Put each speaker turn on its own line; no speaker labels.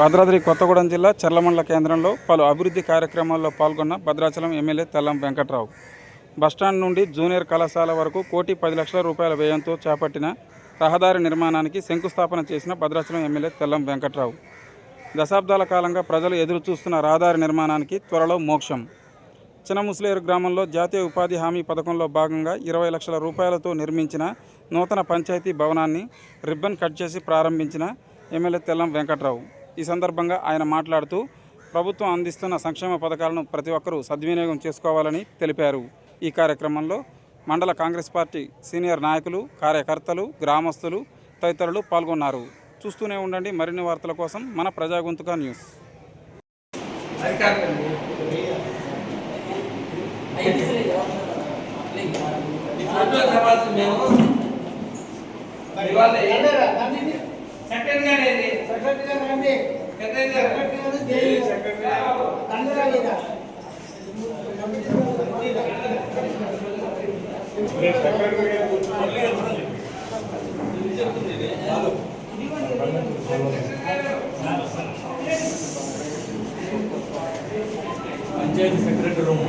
భద్రాద్రి కొత్తగూడెం జిల్లా చర్లమండల కేంద్రంలో పలు అభివృద్ధి కార్యక్రమాల్లో పాల్గొన్న Bhadrachalam MLA Tellam Venkatrao. Bus stand నుండి జూనియర్ కళాశాల వరకు కోటి పది లక్షల రూపాయల వ్యయంతో చేపట్టిన రహదారి నిర్మాణానికి శంకుస్థాపన చేసిన భద్రాచలం ఎమ్మెల్యే తెల్లం వెంకట్రావు. దశాబ్దాల కాలంగా ప్రజలు ఎదురు చూస్తున్న రహదారి నిర్మాణానికి త్వరలో మోక్షం. చినముస్లేరు గ్రామంలో జాతీయ ఉపాధి హామీ పథకంలో భాగంగా ఇరవై లక్షల రూపాయలతో నిర్మించిన నూతన పంచాయతీ భవనాన్ని రిబ్బన్ కట్ చేసి ప్రారంభించిన ఎమ్మెల్యే తెల్లం వెంకట్రావు. ఈ సందర్భంగా ఆయన మాట్లాడుతూ ప్రభుత్వం అందిస్తున్న సంక్షేమ పథకాలను ప్రతి ఒక్కరూ సద్వినియోగం చేసుకోవాలని తెలిపారు. ఈ కార్యక్రమంలో మండల కాంగ్రెస్ పార్టీ సీనియర్ నాయకులు కార్యకర్తలు గ్రామస్తులు తదితరులు పాల్గొన్నారు. చూస్తూనే ఉండండి మరిన్ని వార్తల కోసం మన ప్రజాగొంతుక న్యూస్.
ఇవాళ సెకండ్ గారు
పంచాయతీ సెక్రటరీ రూమ్.